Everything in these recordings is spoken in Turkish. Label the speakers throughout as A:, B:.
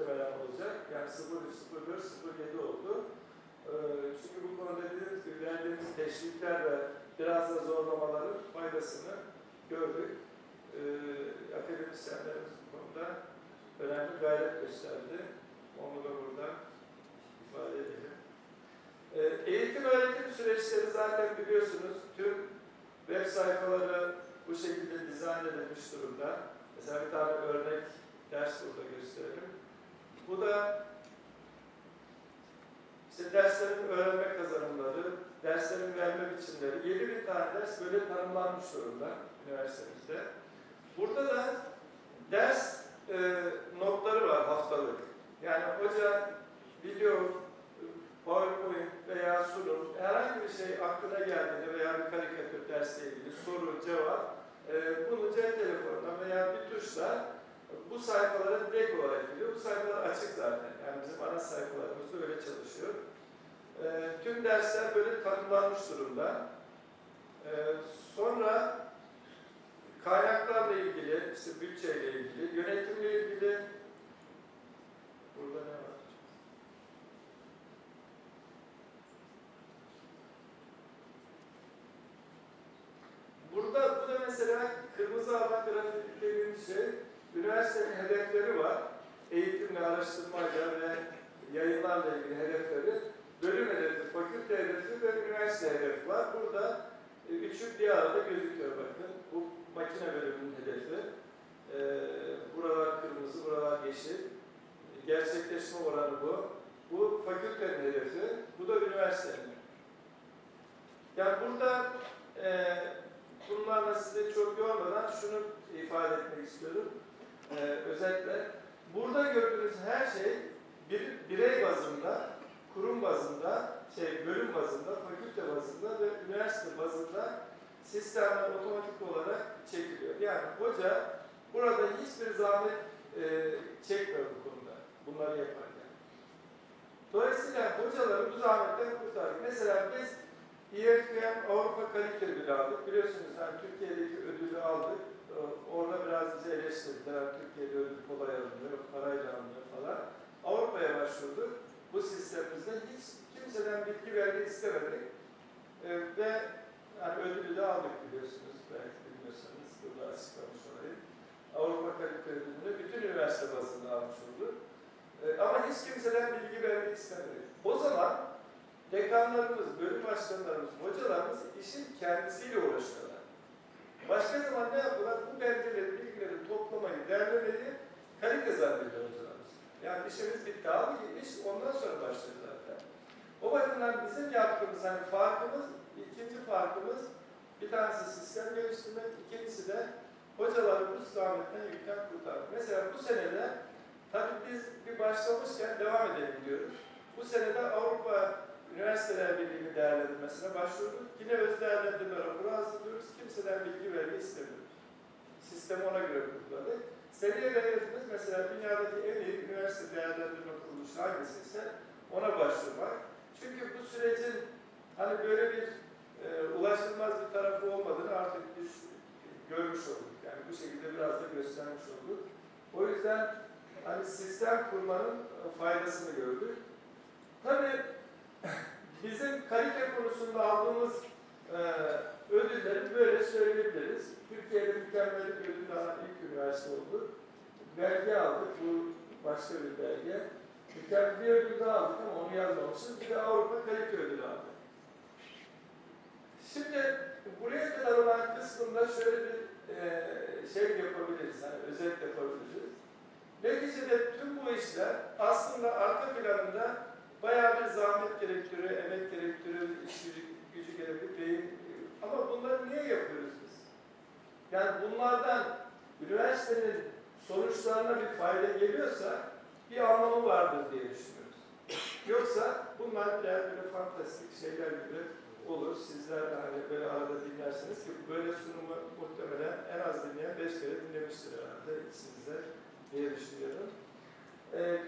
A: muhtemelen olacak. Yani 03, 04, 07 oldu. Ee, çünkü bu konuda dediğimiz gibi verdiğimiz teşvikler ve biraz da zorlamaların faydasını gördük. Ee, akademisyenlerimiz bu konuda önemli gayret gösterdi. Onu da burada ifade edelim. Ee, eğitim öğretim süreçleri zaten biliyorsunuz tüm web sayfaları bu şekilde dizayn edilmiş durumda. Mesela bir tane örnek ders burada gösterelim. Bu da işte derslerin öğrenme kazanımları, derslerin verme biçimleri. 7000 tane ders böyle tanımlanmış durumda üniversitemizde. Burada da ders e, notları var haftalık. Yani hoca video, PowerPoint veya sunum, herhangi bir şey aklına geldiğinde veya bir karikatür dersle ilgili soru, cevap, e, bunu cep telefonuna veya bir tuşla bu sayfalara direkt olarak geliyor. Bu sayfalar açık zaten. Yani bizim ana sayfalarımız da öyle çalışıyor. E, tüm dersler böyle tanımlanmış durumda. E, sonra kaynaklarla ilgili, işte bütçeyle ilgili, yönetimle ilgili burada ne var? Burada bu da mesela kırmızı alan grafik dediğimiz şey, üniversitenin hedefleri var. Eğitimle, araştırmayla ve yayınlarla ilgili hedefleri, bölüm hedefi, fakülte hedefi üniversite hedefi var. Burada e, üçü bir arada gözüküyor bakın. Bu makine bölümünün hedefi. E, buralar kırmızı, buralar yeşil. Gerçekleşme oranı bu. Bu fakültenin hedefi, bu da üniversitenin. Yani burada e, bunlarla size çok yormadan şunu ifade etmek istiyorum. E, özellikle burada gördüğünüz her şey bir birey bazında, kurum bazında, şey bölüm bazında, fakülte bazında ve üniversite bazında sistemler otomatik olarak çekiliyor. Yani hoca burada hiçbir zahmet e, çekmiyor bu konuda, bunları yaparken. Dolayısıyla hocaları bu zahmetten kurtardık. Mesela biz EFQM Avrupa Kalite Ödülü aldık. Biliyorsunuz yani Türkiye'deki ödülü aldık. Orada biraz bizi eleştirdiler. Türkiye'de ödül kolay alınıyor, parayla alınıyor falan. Avrupa'ya başvurduk. Bu sistemimizde hiç kimseden bilgi vergi istemedik. Ee, ve yani ödülü de aldık biliyorsunuz. Belki bilmiyorsanız burada açıklamış olayım. Avrupa Kalite Ödülü'nü bütün üniversite bazında almış olduk. Ee, ama hiç kimseden bilgi vermek istemedik. O zaman dekanlarımız, bölüm başkanlarımız, hocalarımız işin kendisiyle uğraşıyorlar. Başka zaman ne yapıyorlar? Bu belgeleri, bilgileri toplamayı, derlemeyi kalite zannediyor. Yani işimiz bitti abi, iş ondan sonra başlıyor zaten. O bakımdan bizim yaptığımız hani farkımız, ikinci farkımız bir tanesi sistem geliştirmek, ikincisi de hocaları bu zahmetten yükten kurtarmak. Mesela bu senede tabii biz bir başlamışken devam edelim diyoruz. Bu senede Avrupa Üniversiteler Birliği'nin değerlendirmesine başvurduk. Yine öz değerlendirme raporu hazırlıyoruz. Kimseden bilgi vermeyi istemiyoruz. Sistemi ona göre kurguladık. Seneye hedefimiz mesela dünyadaki en iyi üniversite değerlendirme kuruluşu hangisi ise ona başvurmak. Çünkü bu sürecin hani böyle bir e, ulaşılmaz bir tarafı olmadığını artık biz görmüş olduk. Yani bu şekilde biraz da göstermiş olduk. O yüzden hani sistem kurmanın faydasını gördük. Tabii bizim kalite konusunda aldığımız e, ödülleri böyle söyleyebiliriz. Türkiye'de mükemmel bir ödül alan ilk üniversite oldu. Belge aldık, bu başka bir belge. Mükemmel bir ödül daha aldık ama onu yazmamışız. Bir de Avrupa Kalite Ödülü aldık. Şimdi buraya kadar olan kısmında şöyle bir e, şey yapabiliriz, hani özet yapabiliriz. Neticede tüm bu işler aslında arka planında bayağı bir zahmet gerektiriyor, emek gerektiriyor, iş gücü, gücü gerektiriyor. beyin- Ama bunları niye yapıyoruz biz? Yani bunlardan üniversitenin sonuçlarına bir fayda geliyorsa bir anlamı vardır diye düşünüyoruz. Yoksa bunlar birer böyle fantastik şeyler gibi olur. Sizler de hani böyle arada dinlersiniz ki böyle sunumu muhtemelen en az dinleyen beş kere dinlemiştir herhalde içinizde diye düşünüyorum. Ee,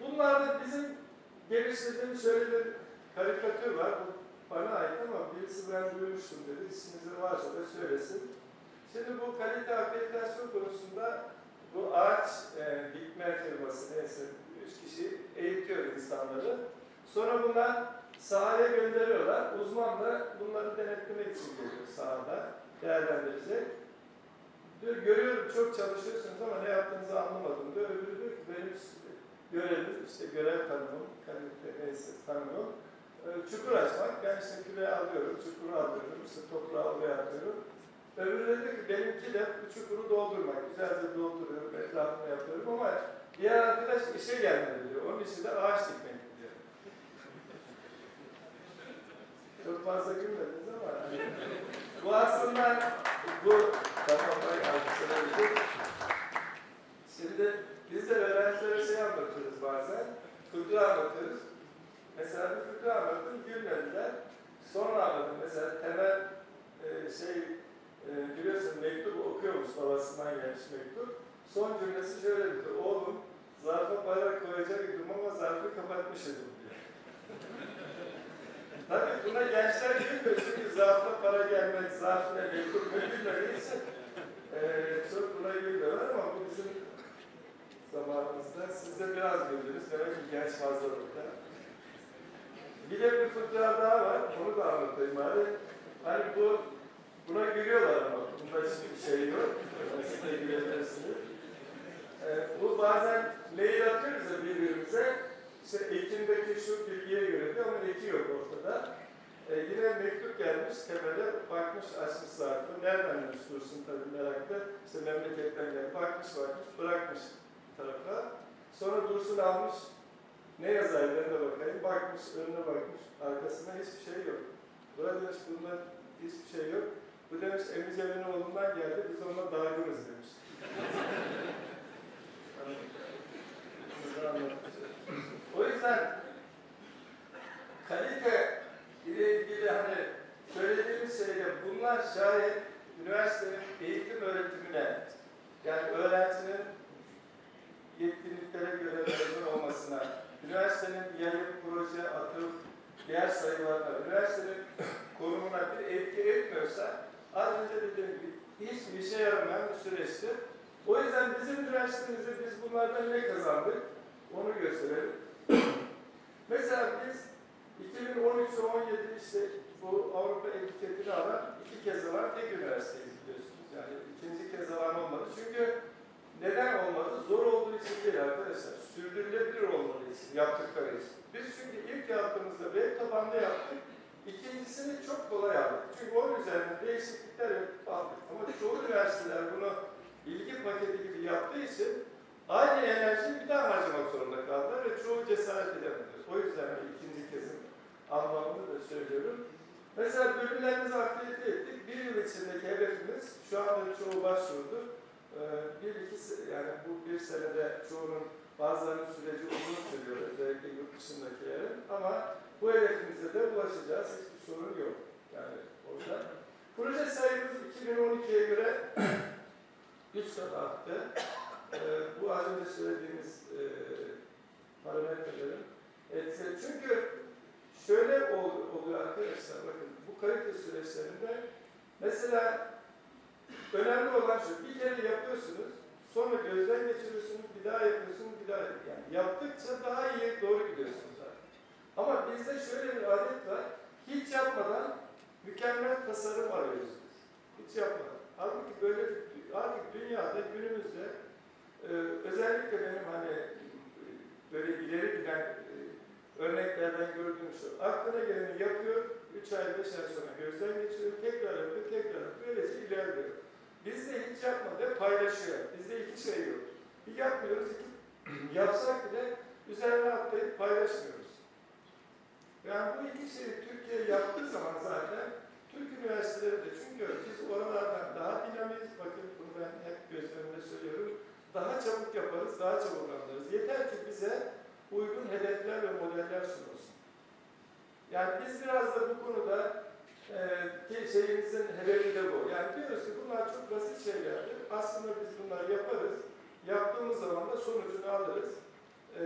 A: bunlarda bizim geliştirdiğim şöyle bir karikatür var. Bu bana ait ama birisi ben duymuştum dedi. İsminizin varsa da söylesin. Şimdi bu kalite akreditasyon konusunda bu ağaç e, dikme firması neyse üç kişi eğitiyor insanları. Sonra bunlar sahaya gönderiyorlar. Uzman da bunları denetlemek için geliyor sahada, değerlendirecek. Diyor, görüyorum çok çalışıyorsunuz ama ne yaptığınızı anlamadım diyor. Öbürü diyor ki benim görevim, işte görev tanımım, kalite neyse tanımım. Çukur açmak. Ben işte küreği alıyorum, çukuru alıyorum, işte toprağı oraya atıyorum. Öbürü de diyor ki benimki de bu çukuru doldurmak. Güzelce dolduruyorum, etrafını yapıyorum ama diğer arkadaş işe gelmedi diyor. Onun işi de ağaç dikmek diyor. Çok fazla gülmediniz ama bu aslında bu tamam ben alkışlanabilir. Şimdi biz de öğrencilere şey anlatıyoruz bazen. Fıkra anlatıyoruz. Mesela bir fıkra anlattım, gülmediler. Sonra anladım. Mesela temel e, şey e, biliyorsun mektup okuyormuş babasından gelmiş mektup. Son cümlesi şöyle bitti. Oğlum zarfa para koyacaktım ama zarfı kapatmış idim diyor. Tabii buna gençler gülmüyor çünkü zarfta para gelmek, zarf ne mektup ne bilmediği için e, çok buna gülmüyorlar ama bu bizim zamanımızda. Siz de biraz güldünüz. Demek ki genç fazlalıkta. Bir de bir fıkra daha var. Onu da anlatayım bari. Hani bu buna gülüyorlar ama bunda hiçbir şey yok. Siz de gülebilirsiniz. Ee, bu bazen mail atıyoruz ya birbirimize. İşte Ekim'deki şu bilgiye göre diyor ama eki yok ortada. Ee, yine mektup gelmiş tepede bakmış açmış zarfı. Nereden Dursun tabii meraklı. İşte memleketten gelmiş. Bakmış bakmış bırakmış tarafa. Sonra Dursun almış. Ne yazayım ben bakayım. Bakmış önüne bakmış. Arkasında hiçbir şey yok. Burada demiş bunda hiçbir şey yok. Bu demiş Emiz oğlundan geldi. Biz onunla dargınız demiş. o yüzden kalite ile ilgili hani söylediğimiz şeyde bunlar şayet üniversitenin eğitim öğretimine yani öğrencinin yetkinliklere göre mezun olmasına, üniversitenin yayın, proje, atıf, diğer sayılarına, üniversitenin konumuna bir etki etmiyorsa az önce dediğim gibi hiçbir işe yaramayan bir süreçtir. O yüzden bizim üniversitemizde biz bunlardan ne kazandık? Onu gösterelim. Mesela biz 2013 ve 17 işte bu Avrupa etiketini alan iki kez alan tek üniversiteyiz biliyorsunuz. Yani ikinci kez alan olmadı. Çünkü neden olmadı? Zor olduğu için değil arkadaşlar. Sürdürülebilir olmadığı için, yaptıkları için. Biz çünkü ilk yaptığımızda web tabanlı yaptık. İkincisini çok kolay yaptık. Çünkü onun üzerine değişiklikler yaptık. Ama çoğu üniversiteler bunu bilgi paketi gibi yaptığı için aynı enerjiyi bir daha harcamak zorunda kaldılar ve çoğu cesaret edemedi. O yüzden ikinci kezin anlamını da söylüyorum. Mesela bölümlerimizi akredite ettik. Bir yıl içindeki hedefimiz, şu anda çoğu başvurdu. Ee, bir iki yani bu bir senede çoğunun bazılarının süreci uzun sürüyor özellikle yurt dışındakilerin ama bu hedefimize de ulaşacağız. Hiçbir sorun yok. Yani orada. Proje sayımız 2012'ye göre 3 kat arttı. Ee, bu az önce söylediğimiz e, parametrelerin etkisi. Çünkü şöyle ol- oluyor arkadaşlar bakın bu kalite süreçlerinde mesela önemli olan şu bir kere yapıyorsunuz sonra gözden geçiriyorsunuz bir daha yapıyorsunuz bir daha yani yaptıkça daha iyi doğru gidiyorsunuz zaten. Ama bizde şöyle bir adet var hiç yapmadan mükemmel tasarım arıyoruz. Hiç yapmadan. Halbuki böyle bir, artık dünyada günümüzde e, özellikle benim hani e, böyle ileri giden e, örneklerden gördüğüm şu. Aklına geleni yapıyor, 3 ay 5 ay sonra gözden geçiriyor, tekrar yapıyor, tekrar yapıyor, böylece ilerliyor. Bizde hiç yapmadı, paylaşıyor. Bizde iki şey yok. Bir yapmıyoruz, iki yapsak bile üzerine atlayıp paylaşmıyoruz. Yani bu iki şeyi Türkiye yaptığı zaman zaten Türk üniversiteleri de çünkü biz oralardan daha dinamiz, bakın ben hep gözlerimde söylüyorum, daha çabuk yaparız, daha çabuk anlarız. Yeter ki bize uygun hedefler ve modeller sunulsun. Yani biz biraz da bu konuda e, şeyimizin hedefi de bu. Yani diyoruz ki bunlar çok basit şeylerdir. Aslında biz bunları yaparız. Yaptığımız zaman da sonucunu alırız. E,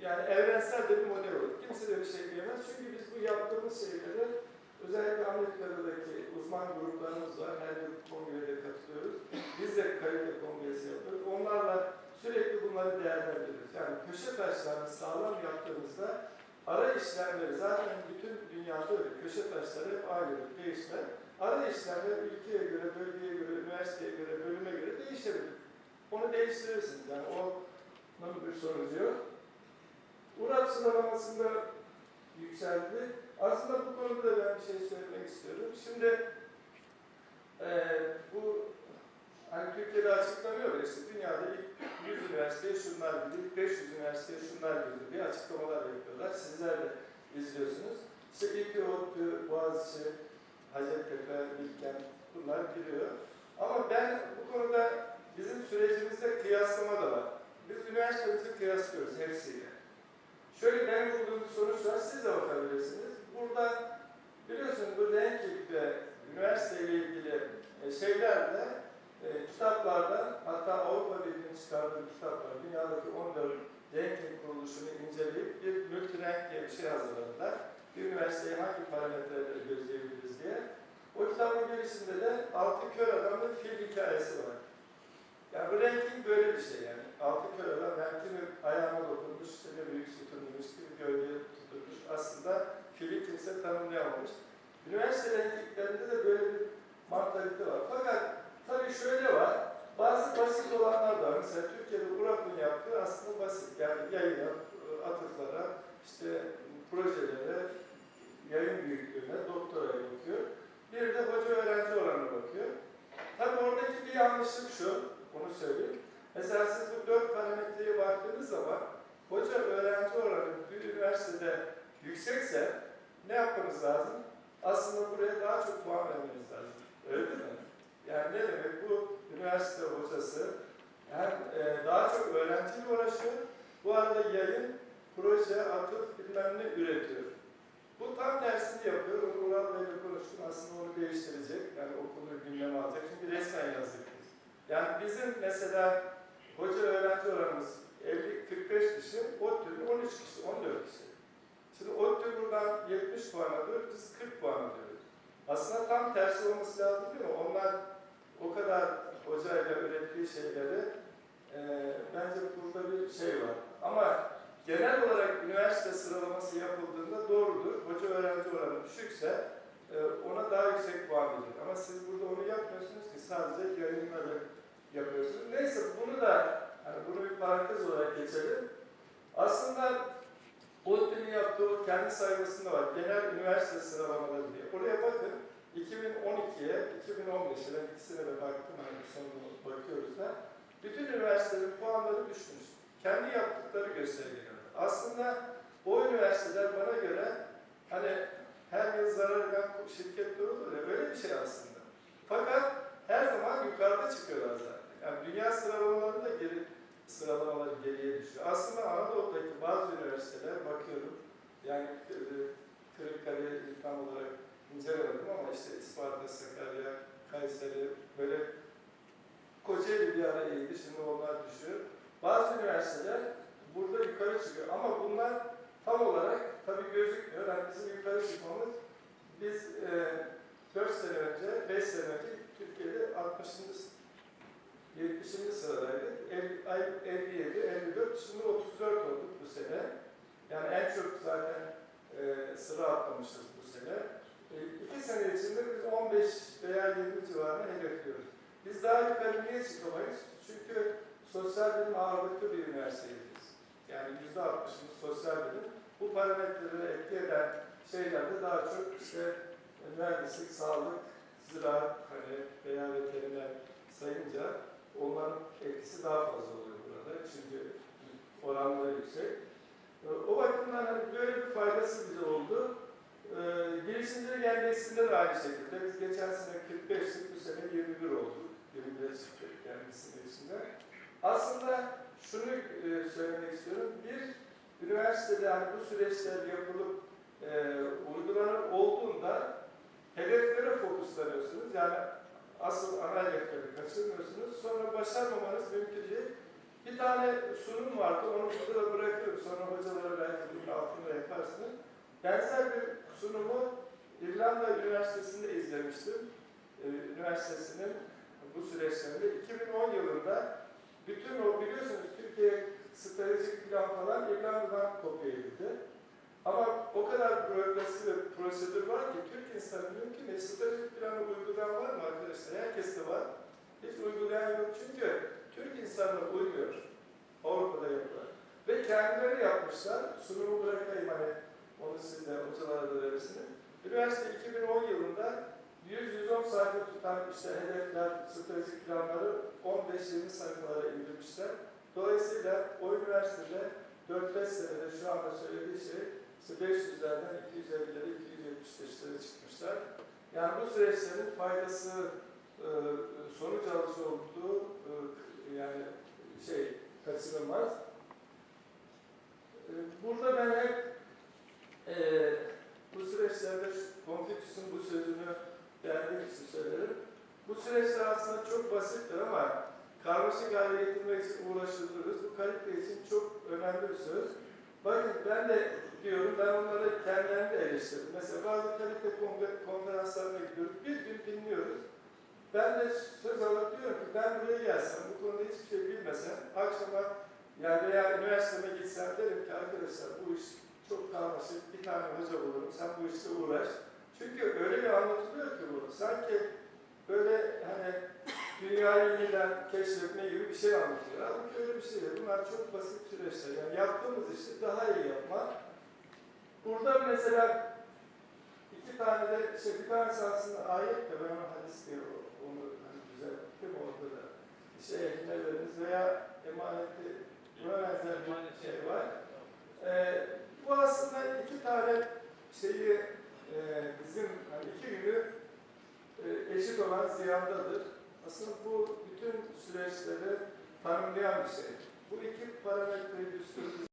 A: yani evrensel de bir model olur. Kimse de bir şey diyemez. Çünkü biz bu yaptığımız şeyleri özellikle Amerika'daki uzman gruplarımız var. Her yıl kongrede katılıyoruz. Biz de kalite kongresi yapıyoruz. Onlarla sürekli bunları değerlendiriyoruz. Yani köşe taşlarını sağlam yaptığımızda ara işlemleri zaten bütün dünyada öyle. Köşe taşları hep aynı değişmez. Ara işlemler ülkeye göre, bölgeye göre, üniversiteye göre, bölüme göre değişebilir. Onu değiştirirsiniz. Yani o bir sonucu yok. URAP sıralamasında yükseldi. Aslında bu konuda ben bir şey söylemek istiyorum. Şimdi eee bu hani Türkiye'de açıklanıyor işte dünyada ilk 100 üniversiteye şunlar girdi, ilk 500 üniversiteye şunlar girdi diye açıklamalar yapıyorlar. Sizler de izliyorsunuz. İşte ilk ODTÜ, Boğaziçi, Hacettepe, Bilkent bunlar giriyor. Ama ben bu konuda bizim sürecimizde kıyaslama da var. Biz üniversitemizi kıyaslıyoruz hepsiyle. Şöyle ben bulduğum bir sonuç var, siz de bakabilirsiniz. Burada biliyorsunuz bu ranking ve üniversite ile ilgili e, şeyler de e, kitaplardan, hatta Avrupa Birliği'nin çıkardığı kitaplar, dünyadaki 14 ranking kuruluşunu inceleyip bir multirank diye bir şey hazırladılar. Bir üniversiteyi hangi parametreleri gözleyebiliriz diye. O kitabın girişinde de altı kör adamın fil hikayesi var. Yani bu ranking böyle bir şey yani. Altı kör adam, yani kimi ayağına dokunmuş, işte büyük tutunmuş, kimi gölgeye tutunmuş. Aslında kimse tanımlayamamış. Üniversite rankinglerinde de böyle bir mantalite var. Fakat tabii şöyle var, bazı basit olanlar da var. Mesela Türkiye'de URAP'ın yaptığı aslında basit. Yani yayına, atıklara, işte projelere, yayın büyüklüğüne, doktoraya bakıyor. Bir de hoca öğrenci oranına bakıyor. Tabii oradaki bir yanlışlık şu, onu söyleyeyim. Mesela siz bu dört parametreye baktığınız zaman hoca öğrenci oranı bir üniversitede yüksekse ne yapmanız lazım? Aslında buraya daha çok puan vermeniz lazım. Öyle değil mi? Yani ne demek bu üniversite hocası hem e, daha çok öğrenciyle uğraşıyor. Bu arada yayın, proje, atıf bilmem ne üretiyor. Bu tam tersini yapıyor. Onu Ural Bey'le konuştum. Aslında onu değiştirecek. Yani okulu gündeme alacak. Çünkü resmen yazdık. Yani bizim mesela hoca öğrenci oranımız 50, 45 kişi, ODTÜ'nün 13 kişi, 14 kişi. Şimdi ODTÜ buradan 70 puan alıyor, biz 40 puan alıyoruz. Aslında tam tersi olması lazım değil mi? Onlar o kadar hocayla öğrettiği şeyleri e, bence burada bir şey var. Ama genel olarak üniversite sıralaması yapıldığında doğrudur. Hoca öğrenci oranı düşükse e, ona daha yüksek puan verilir. Ama siz burada onu yapmıyorsunuz ki sadece yayınları yapıyorsunuz. Neyse bunu da hani bunu bir parantez olarak geçelim. Aslında ODTÜ'nün yaptığı kendi sayfasında var. Genel üniversite sıralamaları diye. Oraya bakın. 2012'ye, 2015'e ben ikisine de baktım. Hani sonuna bakıyoruz da. Bütün üniversitelerin puanları düşmüş. Kendi yaptıkları gösteriyor. Aslında o üniversiteler bana göre hani her yıl zarar eden şirketler olur ya öyle bir şey aslında. Fakat her zaman yukarıda çıkıyorlar zaten. Yani dünya sıralamalarında geri sıralamaları geriye düşüyor. Aslında Anadolu'daki bazı üniversiteler bakıyorum yani e, Kırıkkale'yi tam olarak incelemedim ama işte Isparta, Sakarya, Kayseri böyle Kocaeli bir ara iyiydi, şimdi onlar düşüyor. Bazı üniversiteler burada yukarı çıkıyor ama bunlar tam olarak tabii gözükmüyor. Yani bizim yukarı çıkmamız biz e, 4 sene önce, 5 sene önce Türkiye'de 60. 70. sıradaydık. El- ay- 57, 54, şimdi 34 olduk bu sene. Yani en çok zaten e, sıra atlamışız bu sene. E, iki sene içinde biz 15 veya 20 civarını hedefliyoruz. Biz daha yukarı niye çıkamayız? Çünkü sosyal bilim ağırlıklı bir üniversiteyiz. Yani yüzde altmışımız sosyal bilim. Bu parametreleri etki eden şeylerde daha çok işte mühendislik, sağlık, ziraat hani veya veteriner sayınca onların etkisi daha fazla oluyor burada. Çünkü oranları yüksek. E, O bakımdan hani böyle bir faydası bize oldu. Ee, girişimcilik endeksinde de aynı şekilde. Biz geçen sene 45'lik, bu sene 21 olduk. 21'e çıktık kendisinin içinde. Aslında şunu e, söylemek istiyorum. Bir, üniversitede hani bu süreçler yapılıp e, uygulanır olduğunda hedeflere fokuslanıyorsunuz. Yani asıl ana hedefleri kaçırmıyorsunuz. Sonra başarmamanız mümkün değil. Bir tane sunum vardı, onu burada da bırakıyorum. Sonra hocalara belki bunun altında yaparsınız. Benzer bir sunumu İrlanda Üniversitesi'nde izlemiştim. Ee, üniversitesinin bu süreçlerinde 2010 yılında bütün o biliyorsunuz Türkiye kopya edildi. Ama o kadar bürokrasi ve prosedür var ki Türk insanı mümkün değil. Stratejik planı uygulayan var mı arkadaşlar? Herkes de var. Hiç uygulayan yok çünkü Türk insanına uymuyor. Avrupa'da yapılan. Ve kendileri yapmışlar. Sunumu bırakayım hani onu siz de hocalara da verirsiniz. Üniversite 2010 yılında 100-110 sayfa tutan işte hedefler, stratejik planları 15-20 sayfalara indirmişler. Dolayısıyla o üniversitede 4-5 senede şu anda söylediği şey işte 500'lerden 250'lere, 275'lere çıkmışlar. Yani bu süreçlerin faydası, e, sonuç alıcı olduğu e, yani şey kaçınılmaz. E, Burada ben hep e, bu süreçlerde Konfüçyüs'ün bu sözünü beğendiğim için söylerim. Bu süreçler aslında çok basittir ama karmaşık hale getirmek için uğraşılırız. Bu kalite için çok önemli bir söz. Bakın ben de diyorum, ben onları kendilerini de eleştirdim. Mesela bazı kalite konfer- konferanslarına gidiyoruz, bir gün dinliyoruz. Ben de söz alıp diyorum ki ben buraya gelsem, bu konuda hiçbir şey bilmesem, akşama yani veya üniversiteme gitsem derim ki arkadaşlar bu iş çok karmaşık, bir tane hoca bulurum, sen bu işle uğraş. Çünkü öyle bir anlatılıyor ki bu, sanki böyle hani dünyayı yeniden keşfetme gibi bir şey anlatıyor. Halbuki öyle bir şey değil. Bunlar çok basit süreçler. Yani yaptığımız işi daha iyi yapmak. Burada mesela iki tane de, işte bir tanesi aslında ayet de ben hadis diye onu hani düzelttim orada da. Ne dediniz veya emaneti, buna benzer bir şey var. Ee, bu aslında iki tane şeyi e, bizim hani iki günü e, eşit olan ziyandadır. Aslında bu bütün süreçleri tanımlayan bir şey. Bu iki parametreyi düstur